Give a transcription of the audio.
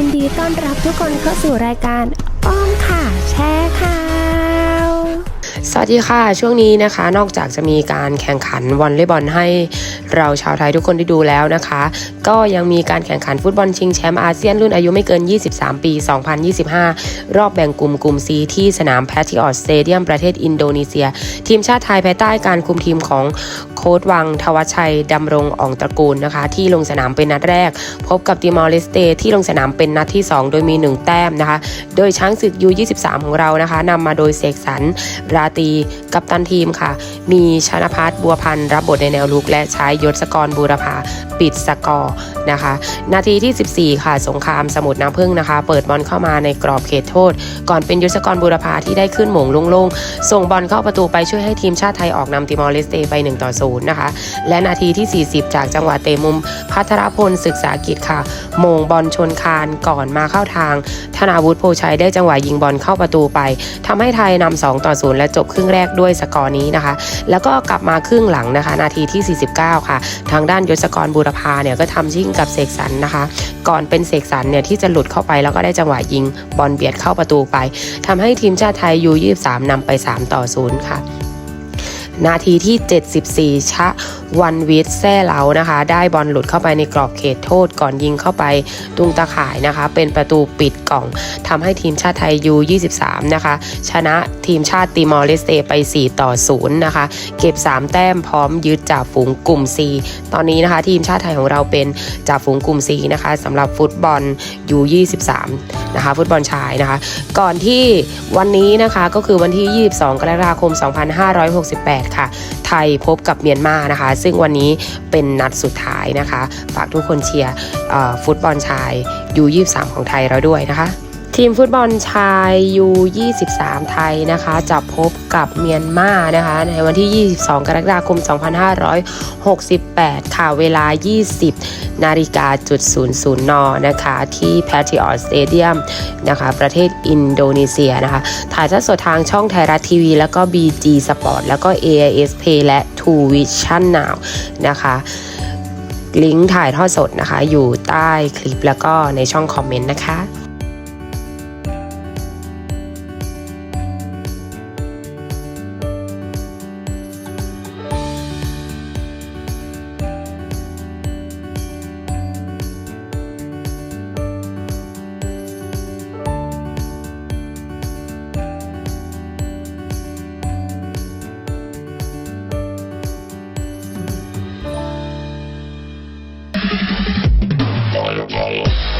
ินดีต้อนรับทุกคนเข้าสู่รายการอ้อมค่ะแชร์ข่าวสวัสดีค่ะ ช่วงนี้นะคะ นอกจากจะมีการแข่งขันวอลเลย์บอลให้เราชาวไทยทุกคนได้ดูแล้วนะคะ ก็ยังมีการแข่งขันฟุตบอลชิงแชมป์อาเซียนรุ่นอายุไม่เกิน 23 ปี 2025 รอบแบ่งกลุ่มกลุ่ม C ที่สนามแพทริออตสเตเดียมประเทศอินโดนีเซีย ทีมชาติไทยภายใต้การคุมทีมของ โค้ดวังทวชัยดำรงอ่องตระกูลนะคะ ที่ลงสนามเป็นนัดแรก พบกับติมอร์เลสเตที่ลงสนามเป็นนัดที่ 2 โดยมี 1 แต้มนะคะ โดยช้างศึกยู23 ของเรานะคะนำมาโดยเสกสรรราตีกัปตันทีมค่ะ มีชนพัฒน์บัวพันธ์รับบทในแนวลุก และใช้ยศกรบูรพาปิดสกอร์นะคะ นาทีที่ 14 ค่ะ สงครามสมุทรน้ำพึ่งนะคะ เปิดบอลเข้ามาในกรอบเขตโทษ ก่อนเป็นยศกรบูรพาที่ได้ขึ้นหม่งโล่งๆ ส่งบอลเข้าประตูไปช่วยให้ทีมชาติไทยออกนำติมอร์เลสเตไป1ต่อ0นะคะ และนาทีที่ 40 จากจังหวะเตะมุม พัทรพลศึกษากิจค่ะ มงบอลชนคานก่อนมาเข้าทาง ธนาวุฒิโพชัยได้จังหวะยิงบอลเข้าประตูไปทำให้ไทยนำ2ต่อ 0 และจบครึ่งแรกด้วยสกอร์นี้นะคะ แล้วก็กลับมาครึ่งหลังนะคะ นาทีที่ 49 ค่ะ ทางด้านยศกรบูรพาเนี่ยก็ทำชิ่งกับเสกสรรนะคะ ก่อนเป็นเสกสรรเนี่ยที่จะหลุดเข้าไปแล้วก็ได้จังหวะยิงบอลเบียดเข้าประตูไปทำให้ทีมชาติไทยยู23นำไป 3 ต่อ 0 ค่ะ นาทีที่ 74 ชะวันวิทแซ่เหลานะคะ ได้บอลหลุดเข้าไปในกรอบเขตโทษก่อนยิงเข้าไปตุงตาข่ายนะคะ เป็นประตูปิดกล่องทำให้ทีมชาติไทยยู23นะคะ ชนะทีมชาติติมอร์เลสเตไป 4 ต่อ 0 นะคะ เก็บ 3 แต้มพร้อมยึดจ่าฝูงกลุ่ม C ตอนนี้นะคะ ทีมชาติไทยของเราเป็นจ่าฝูงกลุ่ม C นะคะสำหรับฟุตบอลยู23นะคะ ฟุตบอลชายนะคะ ก่อนที่วันนี้นะคะก็คือวันที่ 22 กรกฎาคม 2568ค่ะ ไทยพบกับเมียนมานะคะ ซึ่งวันนี้เป็นนัดสุดท้ายนะคะ ฝากทุกคนเชียร์ฟุตบอลชายยู23ของไทยเราด้วยนะคะ ทีมฟุตบอลชายยู23 ไทยนะคะจะพบกับเมียนมานะคะ ในวันที่ 22 กรกฎาคม 2568 ค่ะ เวลา 20 นาฬิกาจุด00 น นะคะ ที่ Patriot Stadium นะคะ ประเทศอินโดนีเซียนะคะ ถ่ายทอดสดทางช่องไทยรัฐทีวี แล้วก็ BG Sport แล้วก็ AIS Play และ True Vision Now นะคะลิงก์ถ่ายทอดสดนะคะ อยู่ใต้คลิปแล้วก็ในช่องคอมเมนต์นะคะ Apollo.